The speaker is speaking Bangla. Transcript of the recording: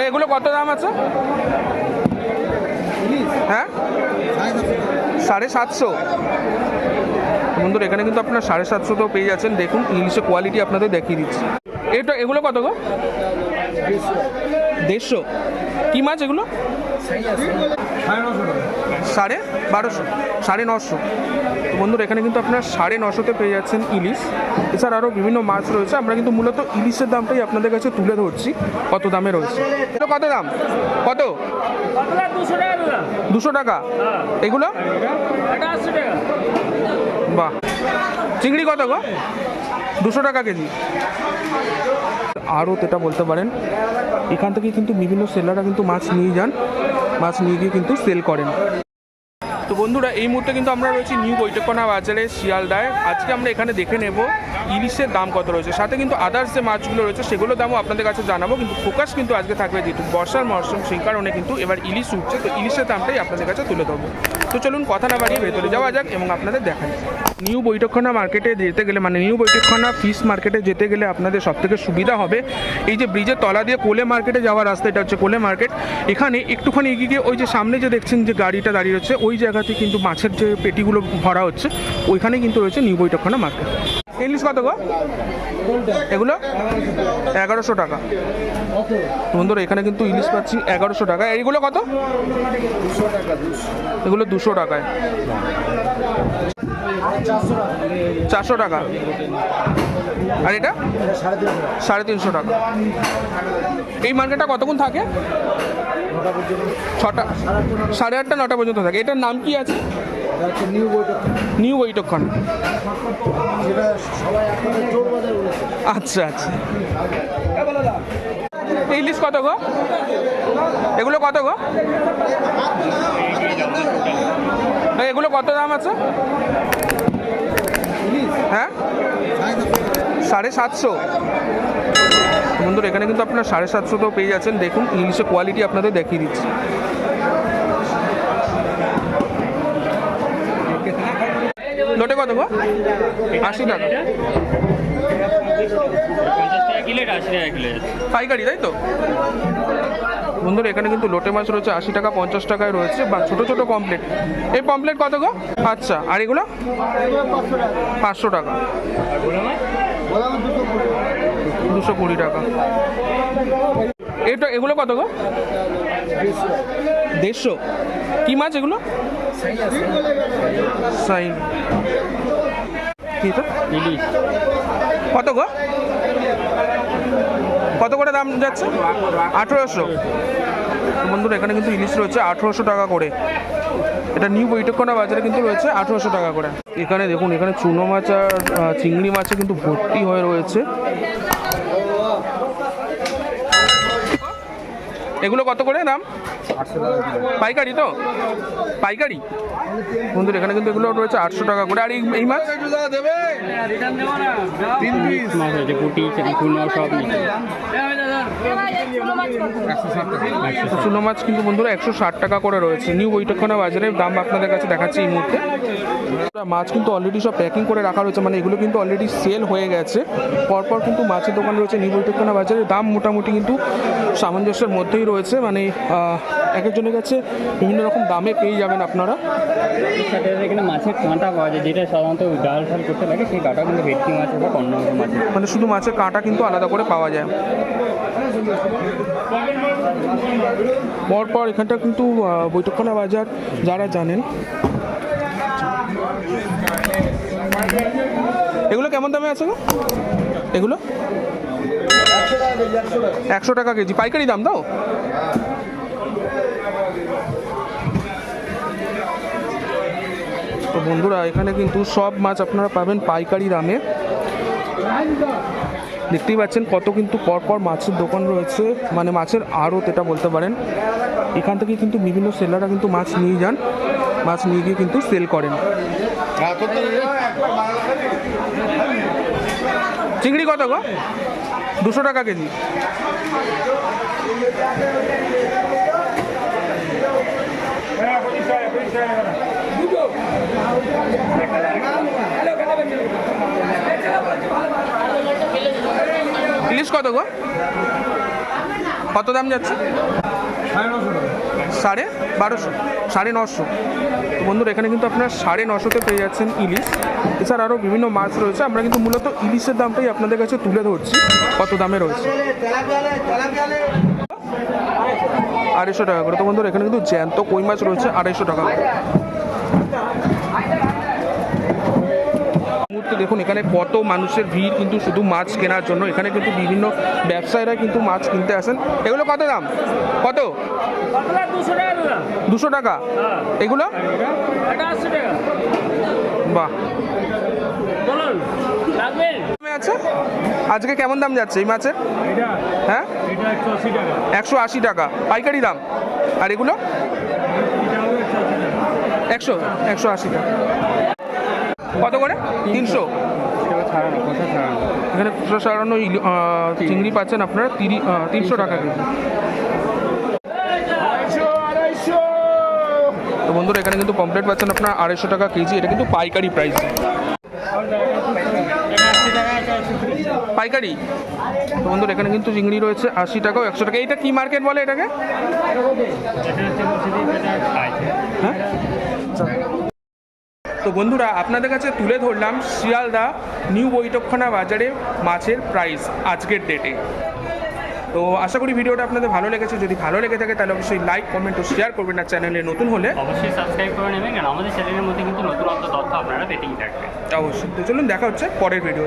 ভাই, এগুলো কত দাম আছে? হ্যাঁ? সাড়ে সাতশো। বন্ধুরা, এখানে কিন্তু আপনার সাড়ে সাতশো তো পেয়ে যাচ্ছেন। দেখুন, ইলিশের কোয়ালিটি আপনাদের দেখিয়ে দিচ্ছি। এটা, এগুলো কত গো? দেড়শো। কী মাছ এগুলো? সাড়ে বারোশো, সাড়ে নশো। বন্ধুরা, এখানে কিন্তু আপনার সাড়ে নশোতে পেয়ে যাচ্ছেন ইলিশ। এছাড়া আরও বিভিন্ন মাছ রয়েছে। আমরা কিন্তু মূলত ইলিশের দামটাই আপনাদের কাছে তুলে ধরছি। কত দামে রয়েছে? এটা কত দাম? কত? দুশো টাকা। এগুলো? এটা বাহ। চিংড়ি কত গো? দুশো টাকা কেজি। আরও যেটা বলতে পারেন এখান থেকে কিন্তু বিভিন্ন সেলাররা কিন্তু মাছ নিয়ে যান, মাছ নিয়ে গিয়ে কিন্তু সেল করেন। তো বন্ধুরা, এই মুহূর্তে কিন্তু আমরা রয়েছি নিউ বৈঠকনা বাজারে, শিয়ালদায়। আজকে আমরা এখানে দেখে নেব ইলিশের দাম কত রয়েছে। সাথে কিন্তু আদার্স যে মাছগুলো রয়েছে, সেগুলোর দামও আপনাদের কাছে জানাব, কিন্তু ফোকাস কিন্তু আজকে থাকবে যেহেতু বর্ষার মরশুম, সেই কারণে কিন্তু এবার ইলিশ উঠছে। তো ইলিশের দামটাই আপনাদের কাছে তুলে ধরবো। তো চলুন কথা না বাড়িয়ে ভেতরে যাওয়া যাক এবং আপনাদের দেখাই। নিউ বৈঠকখানা মার্কেটে যেতে গেলে মানে নিউ বৈঠকখানা ফিশ মার্কেটে যেতে গেলে আপনাদের সব থেকে সুবিধা হবে এই যে ব্রিজের তলা দিয়ে কোলে মার্কেটে যাওয়ার রাস্তা, এটা হচ্ছে কোলে মার্কেট। এখানে একটুখানি এগিয়ে গিয়ে ওই যে সামনে যে দেখছেন যে গাড়িটা দাঁড়িয়ে রয়েছে, ওই জায়গাতে কিন্তু মাছের যে পেটিগুলো ভরা হচ্ছে, ওইখানে কিন্তু রয়েছে নিউ বৈঠকখানা মার্কেট। ইংলিশ কত গো? এগুলো? এগারোশো টাকা। বন্ধুরা এখানে কিন্তু ইলিশ পাচ্ছি এগারোশো টাকা। এইগুলো কত? এগুলো দুশো টাকায়। চারশো টাকা। আর এটা? সাড়ে তিনশো টাকা। এই মার্কেটটা কতক্ষণ থাকে? ছটা, সাড়ে আটটা, নটা পর্যন্ত থাকে। এটার নাম কি আছে? নিউ বলেছে আচ্ছা আচ্ছা। ইলিশ কত গো? এগুলো কত গো? এগুলো কত দাম আছে? হ্যাঁ? সাড়ে সাতশো। বন্ধুরা এখানে কিন্তু আপনার সাড়ে সাতশোতেও পেয়ে যাচ্ছেন। দেখুন, ইলিশের কোয়ালিটি আপনাদের দেখিয়ে দিচ্ছি। লোটে কত গো? আশি টাকা। পাইকারি, তাই তো? বন্ধুরা এখানে কিন্তু লোটে মাছ রয়েছে আশি টাকা, পঞ্চাশ টাকায় রয়েছে, বা ছোটো ছোটো পমপ্লেট এই পমপ্লেট কত গো? আচ্ছা আর এগুলো? পাঁচশো টাকা। দুশো কুড়ি টাকা। এটা এগুলো কত গো? দেড়শো। কি মাছ এগুলো? কি এটা? ইলিশ। কত গো? কত করে দাম যাচ্ছে? আঠেরোশো। বন্ধুরা এখানে কিন্তু ইলিশ রয়েছে আঠেরোশো টাকা করে। এটা নিউ বৈঠকনা বাজারে কিন্তু রয়েছে আঠেরোশো টাকা করে। এখানে দেখুন এখানে চুনো মাছ আর চিংড়ি মাছে কিন্তু ভর্তি হয়ে রয়েছে। এগুলো কত করে দাম? পাইকারি তো? পাইকারি? বন্ধুরা এখানে কিন্তু এগুলো রয়েছে আটশো টাকা করে। আর এই এই মাছ? তিন পিস মাছ আছে পুটি সব চুনো মাছ কিন্তু বন্ধুরা একশো ষাট টাকা করে রয়েছে। নিউ বৈঠকখানা বাজারের দাম আপনাদের কাছে দেখাচ্ছি এই মুহূর্তে। মাছ কিন্তু অলরেডি সব প্যাকিং করে রাখা রয়েছে মানে এগুলো কিন্তু অলরেডি সেল হয়ে গেছে। পরপর কিন্তু মাছের দোকান রয়েছে নিউ বৈঠকখানা বাজারের দাম মোটামুটি কিন্তু সামঞ্জস্যের মধ্যেই রয়েছে মানে এক একজনের কাছে বিভিন্ন রকম দামে পেয়ে যাবেন আপনারা। এখানে মাছের কাঁটা পাওয়া যায় যেটা সাধারণত ডাল ফাল করতে লাগে সেই কাঁটা কিন্তু ভেটকি মাছ বা অন্য মাছ। মানে শুধু মাছের কাঁটা কিন্তু আলাদা করে পাওয়া যায়। পরপর এখানটা কিন্তু বৈঠকখানা বাজার যারা জানেন। এগুলো কেমন দামে আছে গো? এগুলো? একশো টাকা কেজি। পাইকারি দাম দাও? তো বন্ধুরা, এখানে কিন্তু সব মাছ আপনারা পাবেন পাইকারি দামে। দেখতেই পাচ্ছেন কত কিন্তু পরপর মাছের দোকান রয়েছে মানে মাছের আড়ত এটা বলতে পারেন। এখান থেকে কিন্তু বিভিন্ন সেলাররা কিন্তু মাছ নিয়ে যান, মাছ নিয়ে গিয়ে কিন্তু সেল করেন। চিংড়ি কত গো? দুশো টাকা কেজি। ইলিশ কত গো? কত দাম যাচ্ছে? সাড়ে বারোশো। সাড়ে নশো। তো বন্ধুরা, এখানে কিন্তু আপনার সাড়ে নশোতে পেয়ে যাচ্ছেন ইলিশ। এছাড়া আরও বিভিন্ন মাছ রয়েছে। আমরা কিন্তু মূলত ইলিশের দামটাই আপনাদের কাছে তুলে ধরছি। কত দামে রয়েছে? আড়াইশো টাকা করে। তো বন্ধুরা, এখানে কিন্তু জ্যান্ত কই মাছ রয়েছে, আড়াইশো টাকা করে মুহূর্তে দেখুন, এখানে কত মানুষের ভিড় কিন্তু শুধু মাছ কেনার জন্য। এখানে কিন্তু বিভিন্ন ব্যবসায়ীরা কিন্তু মাছ কিনতে আসেন। এগুলো কত দাম? কত? দুশো টাকা। এগুলো? বাহ। আছে? আজকে কেমন দাম যাচ্ছে এই মাছের? হ্যাঁ? একশো আশি টাকা। পাইকারি দাম। আর এগুলো? একশো একশো আশি টাকা। কত করে? তিনশো? এখানে সারানো চিংড়ি পাচ্ছেন আপনারা তিনশো টাকা কেজি। তো বন্ধুরা, এখানে কিন্তু কমপ্লিট পাচ্ছেন আপনার আড়াইশো টাকা কেজি। এটা কিন্তু পাইকারি প্রাইস পাইকারি? তো বন্ধুরা, এখানে কিন্তু চিংড়ি রয়েছে আশি টাকা একশো টাকা। এইটা কি মার্কেট বলে এটাকে? হ্যাঁ? তো বন্ধুরা আপনাদের কাছে তুলে ধরলাম শিয়ালদা নিউ বৈঠকখানা বাজারে মাছের প্রাইস আজকের ডেটে তো আশা করি ভিডিওটা আপনাদের ভালো লেগেছে। যদি ভালো লেগে থাকে তাহলে অবশ্যই লাইক কমেন্ট ও শেয়ার করবেন না চ্যানেলে নতুন হলে। অবশ্যই সাবস্ক্রাইব করে নেবেন কারণ আমাদের চ্যানেলের মধ্যে কিন্তু নতুন নতুন তথ্য আপনারা পেতেই থাকবেন অবশ্যই। তো চলুন দেখা হচ্ছে পরের ভিডিও